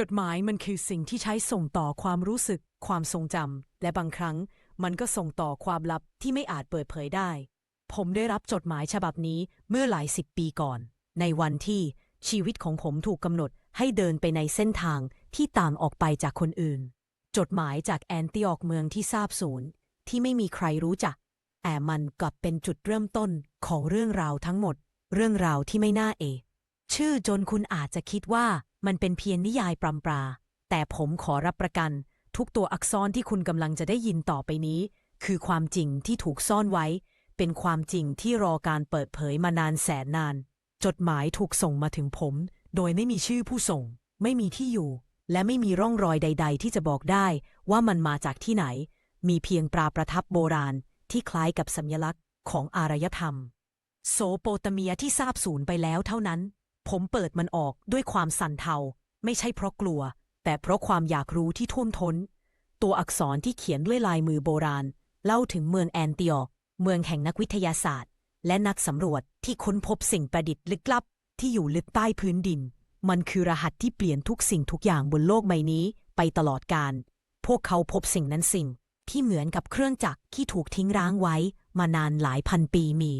จดหมายมันคือสิ่งที่ใช้ส่งต่อความรู้สึก ความทรงจำและบางครั้งมันก็ส่งต่อความลับที่ไม่อาจเปิดเผยได้ ผมได้รับจดหมายฉบับนี้เมื่อหลายสิบปีก่อน ในวันที่ชีวิตของผมถูกกำหนดให้เดินไปในเส้นทางที่ต่างออกไปจากคนอื่น จดหมายจากแอนติออกเมืองที่ทราบสูญที่ไม่มีใครรู้จัก แต่มันกลับเป็นจุดเริ่มต้นของเรื่องราวทั้งหมด เรื่องราวที่ไม่น่าเอะชื่อจนคุณอาจจะคิดว่า มันเป็นเพียงนิยายปรำปรา แต่ผมขอรับประกัน ทุกตัวอักษรที่คุณกำลังจะได้ยินต่อไปนี้ คือความจริงที่ถูกซ่อนไว้ เป็นความจริงที่รอการเปิดเผยมานานแสนนาน จดหมายถูกส่งมาถึงผม โดยไม่มีชื่อผู้ส่ง ไม่มีที่อยู่ และไม่มีร่องรอยใด ๆ ที่จะบอกได้ว่ามันมาจากที่ไหน มีเพียงปราประทับโบราณที่คล้ายกับสัญลักษณ์ของอารยธรรมโซโปเตเมียที่ทราบสูญไปแล้วเท่านั้น ผมเปิดมันออกด้วยความสั่นเทา ไม่ใช่เพราะกลัว แต่เพราะความอยากรู้ที่ท่วมท้น ตัวอักษรที่เขียนด้วยลายมือโบราณ เล่าถึงเมืองแอนติออกเมืองแห่งนักวิทยาศาสตร์ และนักสำรวจที่ค้นพบสิ่งประดิษฐ์ลึกลับ ที่อยู่ลึกใต้พื้นดิน มันคือรหัสที่เปลี่ยนทุกสิ่งทุกอย่างบนโลกใบนี้ไปตลอดกาลพวกเขาพบสิ่งนั้นสิ่งที่เหมือนกับเครื่องจักรที่ถูกทิ้งร้างไว้มานานหลายพันปีมี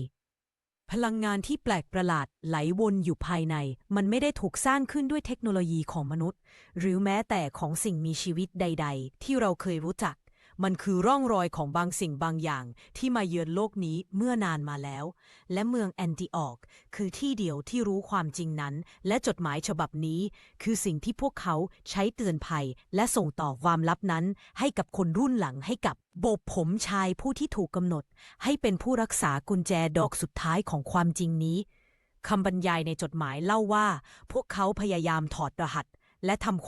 พลังงานที่แปลกประหลาดไหลวนอยู่ภายใน มันไม่ได้ถูกสร้างขึ้นด้วยเทคโนโลยีของมนุษย์ หรือแม้แต่ของสิ่งมีชีวิตใด ๆ ที่เราเคยรู้จัก มันคือร่องรอยของบางสิ่งบางอย่างที่มาเยือนโลกนี้เมื่อนานมาแล้ว และเมืองแอนติออก คือที่เดียวที่รู้ความจริงนั้น และจดหมายฉบับนี้ คือสิ่งที่พวกเขาใช้เตือนภัย และส่งต่อความลับนั้น ให้กับคนรุ่นหลังให้กับโบบผมชายผู้ที่ถูกกำหนด ให้เป็นผู้รักษากุญแจดอกสุดท้ายของความจริงนี้คำบรรยายในจดหมายเล่าว่า พวกเขาพยายามถอดรหัส และทำความ